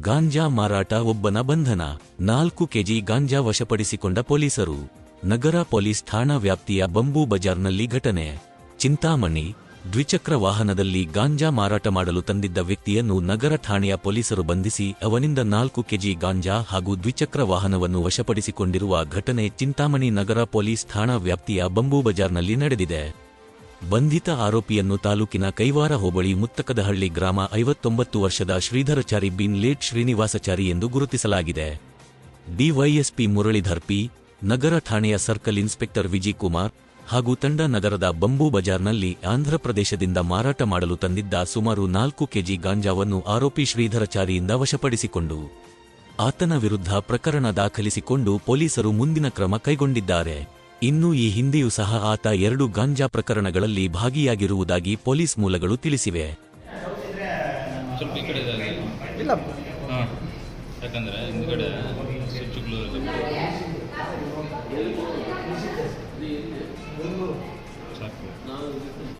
ಗಾಂಜಾ ಮಾರಾಟ ಒಬ್ಬನ ಬಂಧನ. ನಾಲ್ಕು ಕೆಜಿ ಗಾಂಜಾ ವಶಪಡಿಸಿಕೊಂಡ ಪೊಲೀಸರು. ನಗರ ಪೊಲೀಸ್ ಠಾಣಾ ವ್ಯಾಪ್ತಿಯ ಬಂಬೂ ಬಜಾರ್ನಲ್ಲಿ ಘಟನೆ. ಚಿಂತಾಮಣಿ, ದ್ವಿಚಕ್ರ ವಾಹನದಲ್ಲಿ ಗಾಂಜಾ ಮಾರಾಟ ಮಾಡಲು ತಂದಿದ್ದ ವ್ಯಕ್ತಿಯನ್ನು ನಗರ ಠಾಣೆಯ ಪೊಲೀಸರು ಬಂಧಿಸಿ, ಅವನಿಂದ ನಾಲ್ಕು ಕೆಜಿ ಗಾಂಜಾ ಹಾಗೂ ದ್ವಿಚಕ್ರ ವಾಹನವನ್ನು ವಶಪಡಿಸಿಕೊಂಡಿರುವ ಘಟನೆ ಚಿಂತಾಮಣಿ ನಗರ ಪೊಲೀಸ್ ಠಾಣಾ ವ್ಯಾಪ್ತಿಯ ಬಂಬೂ ಬಜಾರ್ನಲ್ಲಿ ನಡೆದಿದೆ. ಬಂಧಿತ ಆರೋಪಿಯನ್ನು ತಾಲೂಕಿನ ಕೈವಾರ ಹೋಬಳಿ ಮುತ್ತಕದಹಳ್ಳಿ ಗ್ರಾಮ ಐವತ್ತೊಂಬತ್ತು ವರ್ಷದ ಶ್ರೀಧರಚಾರಿ ಬಿನ್ ಲೇಟ್ ಶ್ರೀನಿವಾಸಚಾರಿ ಎಂದು ಗುರುತಿಸಲಾಗಿದೆ. ಡಿವೈಎಸ್ಪಿ ಮುರಳೀಧರ್ ಪಿ, ನಗರ ಠಾಣೆಯ ಸರ್ಕಲ್ ಇನ್ಸ್ಪೆಕ್ಟರ್ ವಿಜಿಕುಮಾರ್ ಹಾಗೂ ತಂಡ ನಗರದ ಬಂಬೂ ಬಜಾರ್ನಲ್ಲಿ ಆಂಧ್ರಪ್ರದೇಶದಿಂದ ಮಾರಾಟ ಮಾಡಲು ತಂದಿದ್ದ ಸುಮಾರು ನಾಲ್ಕು ಕೆಜಿ ಗಾಂಜಾವನ್ನು ಆರೋಪಿ ಶ್ರೀಧರಚಾರಿಯಿಂದ ವಶಪಡಿಸಿಕೊಂಡು, ಆತನ ವಿರುದ್ಧ ಪ್ರಕರಣ ದಾಖಲಿಸಿಕೊಂಡು ಪೊಲೀಸರು ಮುಂದಿನ ಕ್ರಮ ಕೈಗೊಂಡಿದ್ದಾರೆ. ಇನ್ನು ಈ ಹಿಂದೆಯೂ ಸಹ ಆತ ಎರಡು ಗಾಂಜಾ ಪ್ರಕರಣಗಳಲ್ಲಿ ಭಾಗಿಯಾಗಿರುವುದಾಗಿ ಪೊಲೀಸ್ ಮೂಲಗಳು ತಿಳಿಸಿವೆ. ಇಲ್ಲ. ಯಾಕಂದ್ರೆ ಹಿಂದ್ಗಡೆ